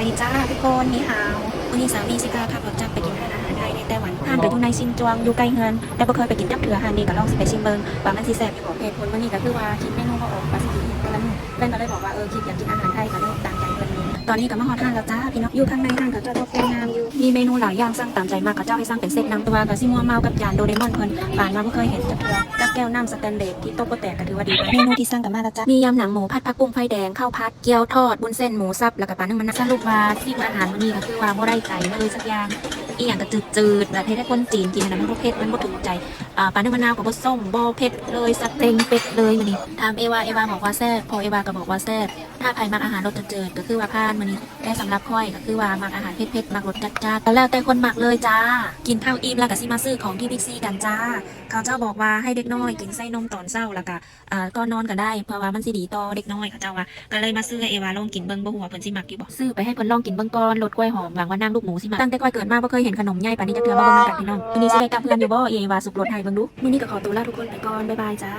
ไปจ้าทุกคนนี่ฮาววันนี้สามีสิกาขับรถจักรไปกินร้านอาหารไทยในไต้หวันทานไปอยู่ในซินจวงอยู่ใกล้เฮือนแต่บ่เคยไปกินจับเถื่อหานนี้ก็ลองสิไปชิมเบิ่งว่ามันสิแซ่บอยู่บ่เหตุผลวันนี้ก็คือว่าคิดเมนูบ่ออกว่าสิกินกันแล้วเพื่อนก็เลยบอกว่าเออคิดอยากกินอาหารไทยก็เลย ตามใจเพิ่นนี่ตอนนี้ก็มาฮอดห้างแล้วจ้าพี่น้องอยู่ข้างในห้างก็จะตกแต่งงามอยู่มีเมนูหลายอย่างสั่งตามใจมากก็เจ้าให้สั่งเป็นเซตนำตัวก็สิมัวเมากับยานโดเรมอนเพิ่นผ่านมาบ่เคยเห็นจักเทื่อกับแก้วน้ำสแตนเลสที่ตกบ่แตกก็ถือว่าดีเมนูที่สั่งกันมาแล้วจ้ามียำหนังหมูผัดผักบุ้งไฟแดงข้าวผัดเกี๊ยวทอดบุญเส้นหมูสับแล้วก็ปลานึ่งมันนะสรุปว่าที่อาหารมื้อนี้ก็คือว่าบ่ได้ใจเลยสักอย่างอีหยังก็จืดๆแบบให้ได้คนจีนกินนะมันบ่เผ็ดมันบ่ถูกใจอ่าปลาเนื้อมะนาวกับบ่ส้มบ่เผ็ดเลยสเต็งเป็ดเลยมื้อนี้ถามเอวาเอวาบอกว่าแซ่บพอเอวาก็บอกว่าแซ่บถ้าใครมักอาหารรสจืดๆก็คือว่าพาดมื้อนี้แต่สำหรับค่อยก็คือว่ามักอาหารเผ็ดๆมักรสจัดๆก็แล้วแต่คนมักเลยจ้า กินข้าวอิ่มแล้วก็สิมาซื้อของที่บิ๊กซีกันจ้า เขาเจ้าบอกว่าให้เด็กน้อยกินไส้นมตอนเช้าแล้วก็อ่าก็นอนก็ได้เพราะว่ามันสิดีต่อเด็กน้อยเขาเจ้าว่าก็เลยมาซื้อให้เอวาลองกินเบิ่งบ่ฮู้ว่าเพิ่นสิมักอยู่บ่ซื้อไปให้เพิ่นลองกินเบิ่งก่อนรสกล้วยหอมหวังว่าน้ำลูกหมูสิมักตั้งแต่ก้อยเกิดมาบ่เคยเห็นขนมใหญ่ปานนี้จักเทื่อมาเบิ่งกันพี่น้องมื้อนี้สิได้กลับเพื่อนอยู่บ่เอวาสุกรสให้เบิ่งดูมื้อนี้ก็ขอตัวลาทุกคนไปก่อนบ๊ายบายจ้า